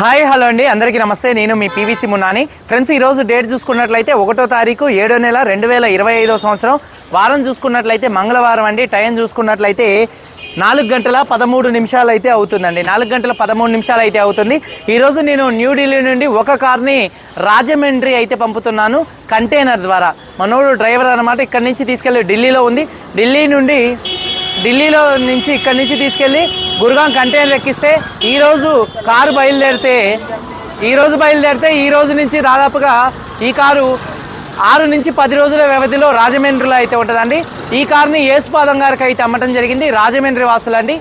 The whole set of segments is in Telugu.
హాయ్ హలో అండి. అందరికీ నమస్తే. నేను మీ పీవీసీ మున్నాని. ఫ్రెండ్స్ ఈరోజు డేట్ చూసుకున్నట్లయితే ఒకటో తారీఖు ఏడో నెల రెండు వేల ఇరవై ఐదో సంవత్సరం. వారం చూసుకున్నట్లయితే మంగళవారం అండి. టైం చూసుకున్నట్లయితే నాలుగు గంటల పదమూడు నిమిషాలు అయితే అవుతుందండి. నాలుగు గంటల పదమూడు నిమిషాలు అయితే అవుతుంది ఈరోజు నేను న్యూఢిల్లీ నుండి ఒక కార్ని రాజమండ్రి అయితే పంపుతున్నాను. కంటైనర్ ద్వారా. మనోడు డ్రైవర్ అనమాట ఇక్కడి నుంచి తీసుకెళ్ళి ఢిల్లీలో ఉంది. ఢిల్లీ నుండి ఢిల్లీలో నుంచి ఇక్కడి నుంచి తీసుకెళ్ళి గురుగాం కంటైనర్ ఎక్కిస్తే ఈరోజు కారు బయలుదేరితే ఈరోజు బయలుదేరితే ఈ రోజు నుంచి దాదాపుగా ఈ కారు ఆరు నుంచి పది రోజుల వ్యవధిలో రాజమండ్రిలో అయితే ఉంటుందండి. ఈ కారుని యేసుపాదం గారికి అయితే అమ్మటం జరిగింది. Rajahmundry వాసులండి.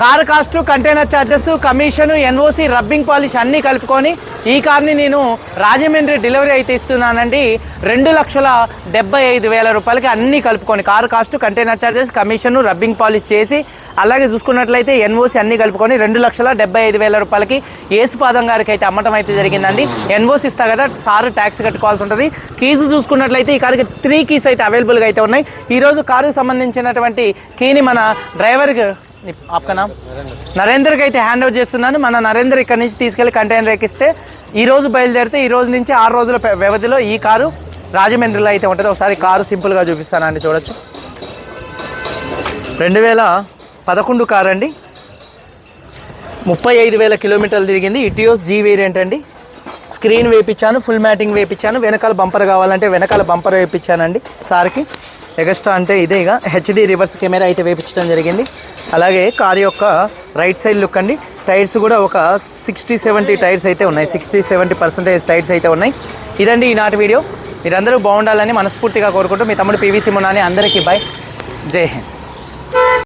Car cost container charges commission NOC rubbing polish అన్నీ కలుపుకొని ఈ కార్ని నేను రాజమండ్రి డెలివరీ అయితే ఇస్తున్నానండి. రెండు లక్షల డెబ్బై ఐదు వేల రూపాయలకి అన్నీ కలుపుకొని car cost container charges commission rubbing polish చేసి అలాగే చూసుకున్నట్లయితే ఎన్ఓసి అన్నీ కలుపుకొని రెండు లక్షల డెబ్బై ఐదు వేల రూపాయలకి ఏసుపాదం గారికి అయితే అమ్మటం అయితే జరిగిందండి. ఎన్ఓసి ఇస్తా కదా సారు ట్యాక్స్ కట్టుకోవాల్సి ఉంటుంది. కీస్ చూసుకున్నట్లయితే ఈ కారుకి త్రీ కీస్ అయితే అవైలబుల్గా అయితే ఉన్నాయి. ఈరోజు కారుకు సంబంధించినటువంటి కీని మన డ్రైవర్కి ఆప్కా నామ్ నరేంద్రకి అయితే హ్యాండ్ ఓవర్ చేస్తున్నాను. మన నరేంద్ర ఇక్కడ నుంచి తీసుకెళ్ళి కంటైనర్ ఎక్కిస్తే ఈ రోజు బయలుదేరితే ఈ రోజు నుంచి ఆరు రోజుల వ్యవధిలో ఈ కారు రాజమండ్రిలో అయితే ఉంటుంది. ఒకసారి కారు సింపుల్గా చూపిస్తానండి చూడొచ్చు. రెండు వేల పదకొండు కారు అండి. ముప్పై ఐదు వేల కిలోమీటర్లు తిరిగింది. ఇటియోస్ జీ వేరియంట్ అండి. స్క్రీన్ వేపించాను ఫుల్ మ్యాటింగ్ వేపించాను వెనకాల బంపర్ కావాలంటే వెనకాల బంపర్ వేపించానండి సార్కి. ఎగస్ట్రా అంటే ఇదే ఇక హెచ్డి రివర్స్ కెమెరా అయితే వేపించడం జరిగింది. అలాగే కార్ యొక్క రైట్ సైడ్ లుక్ అండి. టైర్స్ కూడా ఒక సిక్స్టీ సెవెంటీ టైర్స్ అయితే ఉన్నాయి. సిక్స్టీ సెవెంటీ పర్సెంటేజ్ టైర్స్ అయితే ఉన్నాయి. ఇదండి ఈనాటి వీడియో. మీరందరూ బాగుండాలని మనస్ఫూర్తిగా కోరుకుంటూ మీ తమ్ముడు పీవీసీ మున్నాని అందరికీ బై జై హింద్.